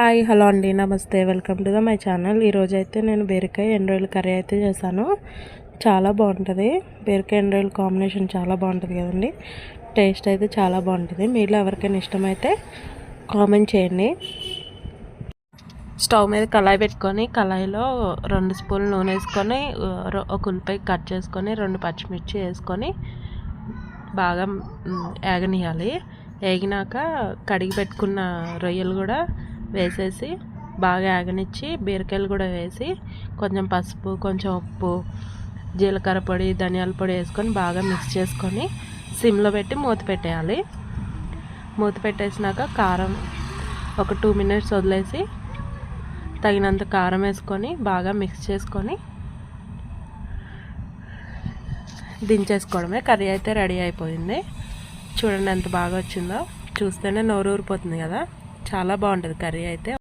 Hi hello అండి నమస్తే welcome to the my channel. ఈరోజు అయితే నేను బీరకాయ ఎండ్రాయిల్ కర్రీ అయితే చేశాను. చాలా బాగుంటుంది. బీరకాయ ఎండ్రాయిల్ కాంబినేషన్ చాలా బాగుంటుంది కదండి. టేస్ట్ అయితే చాలా బాగుంటుంది. మీలో ఎవరికైనా ఇష్టమైతే కామెంట్ చేయండి. స్టవ్ మీద కళాయి పెట్టుకొని కళాయిలో రెండు స్పూన్లు నూనె వేసుకొని ఒక ఉల్లిపాయ కట్ చేసుకొని రెండు పచ్చిమిర్చి వేసుకొని బాగా ఏగనియాలి ఏగినాక కడిగి పెట్టుకున్న రొయ్యలు కూడా వేసేసి బాగా ఆగనిచ్చి బీరకాయలు కూడా వేసి కొంచెం పసుపు కొంచెం ఉప్పు జీలకర్ర పొడి ధనియాల పొడి వేసుకొని బాగా మిక్స్ చేసుకొని సిమ్లో పెట్టి మూత పెట్టేయాలి. మూత పెట్టేసినాక కారం ఒక టూ మినిట్స్ వదిలేసి తగినంత కారం వేసుకొని బాగా మిక్స్ చేసుకొని దించేసుకోవడమే. కర్రీ అయితే రెడీ అయిపోయింది. చూడండి ఎంత బాగా వచ్చిందో. చూస్తేనే నోరు ఊరిపోతుంది కదా. చాలా బాగుంటుంది కర్రీ అయితే.